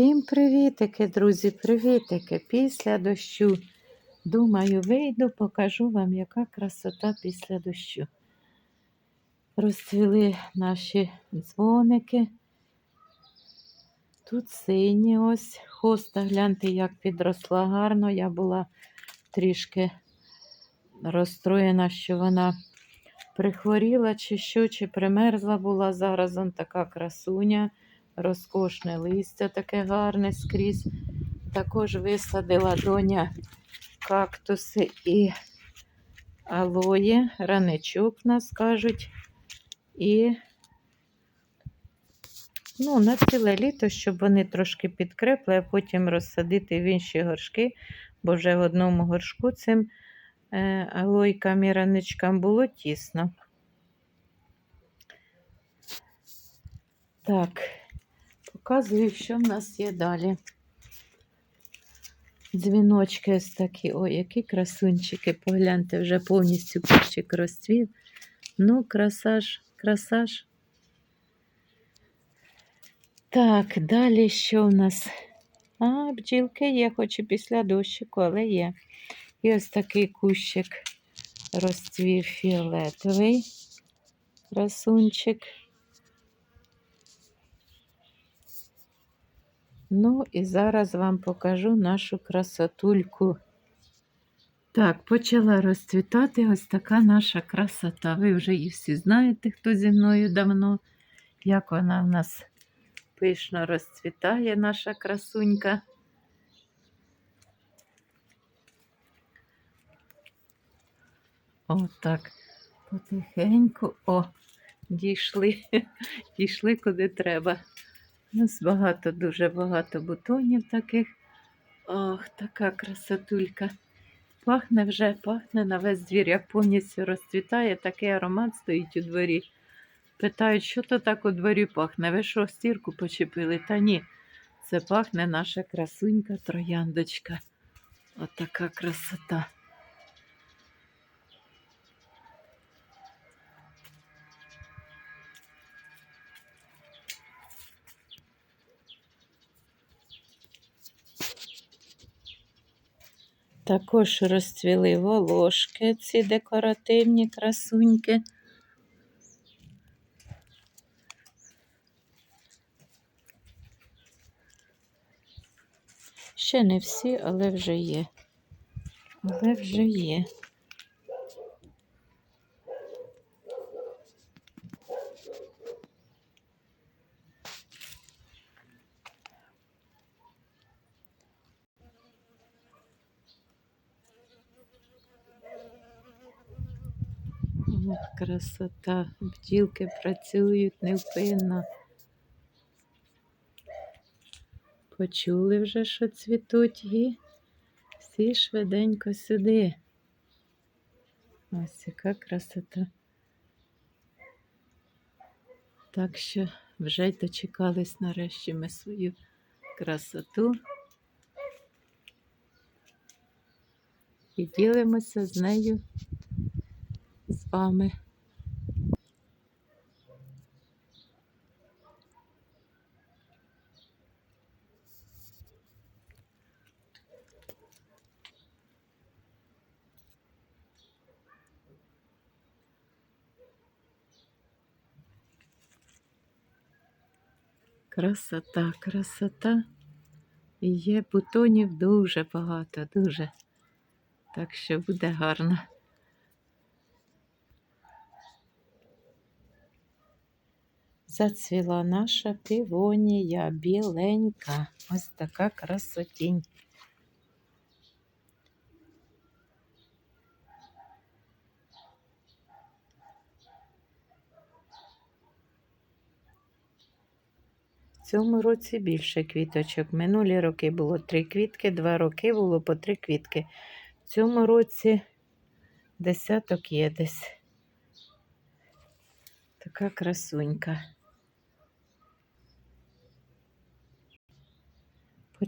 Всім привітики, друзі, привітики. Після дощу. Думаю, вийду, покажу вам, яка красота після дощу. Розцвіли наші дзвоники. Тут сині ось хоста, гляньте, як підросла гарно. Я була трішки розстроєна, що вона прихворіла, чи що, чи примерзла була. Зараз он така красуня розкошне листя таке гарне скрізь. Також висадила доня кактуси і алоє, раничок нас кажуть. І ну, на ціле літо, щоб вони трошки підкрепли, а потім розсадити в інші горшки, бо вже в одному горшку цим е, алойкам і раничкам було тісно. Так, показую, що в нас є далі. Дзвіночки ось такі. Ой, які красунчики. Погляньте, вже повністю кущик розцвів. Ну, красаж, красаж. Так, далі що в нас? А, бджілки є, хоч і після дощику, але є. І ось такий кущик розцвів фіолетовий красунчик. Ну, і зараз вам покажу нашу красотульку. Так, почала розцвітати ось така наша красота. Ви вже її всі знаєте, хто зі мною давно, як вона в нас пишно розцвітає, наша красунька. Отак, потихеньку, о, дійшли, дійшли куди треба. У нас багато, дуже багато бутонів таких. Ох, така красотулька. Пахне вже, пахне на весь двір, як повністю розцвітає, такий аромат стоїть у дворі. Питають, що то так у дворі пахне? Ви що, стірку почепили? Та ні, це пахне наша красунька трояндочка. Отака красота. Також розцвіли волошки, ці декоративні красуньки. Ще не всі, але вже є. Але вже є. Красота. Бджілки працюють невпинно. Почули вже, що цвітуть, і всі швиденько сюди. Ось яка красота. Так що вже й дочекались нарешті ми свою красоту. І ділимося з нею з вами. Красота, красота. І є бутонів дуже багато, дуже. Так що буде гарно. Зацвіла наша півонія біленька. Ось така красотінь. В цьому році більше квіточок. Минулі роки було три квітки, два роки було по три квітки. В цьому році десяток є десь. Така красунька.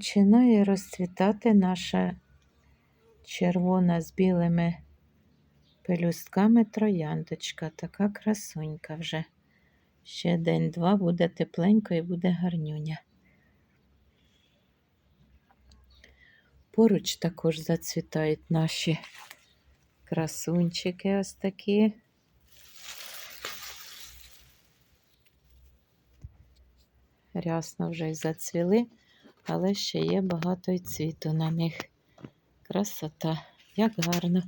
Починає розцвітати наша червона з білими пелюстками трояндочка. Така красунька вже. Ще день-два буде тепленько і буде гарнюня. Поруч також зацвітають наші красунчики ось такі. Рясно вже й зацвіли, але ще є багато й цвіту на них. Красота, як гарно.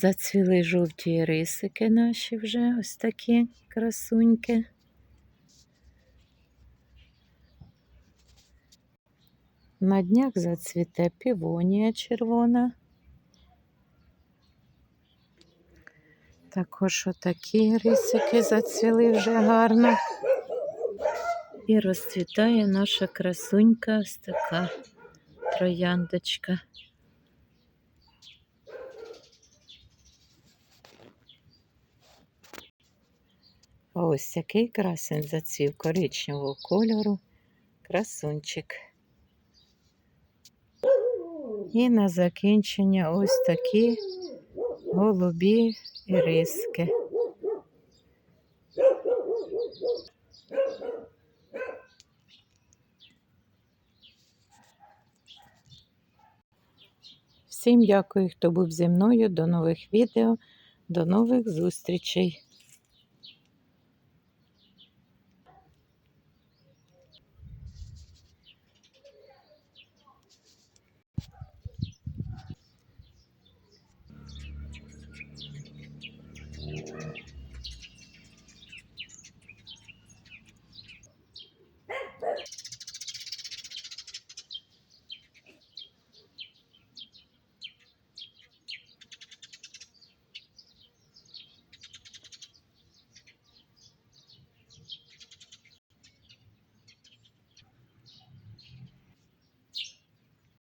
Зацвіли жовті рисики наші вже ось такі красуньки. На днях зацвіте півонія червона. Також отакі рисики зацвіли вже гарно. І розцвітає наша красунька, ось така трояндочка. А Ось який красень зацвів коричневого кольору. Красунчик. І на закінчення ось такі голубі іриски. Всім дякую, хто був зі мною. До нових відео, до нових зустрічей.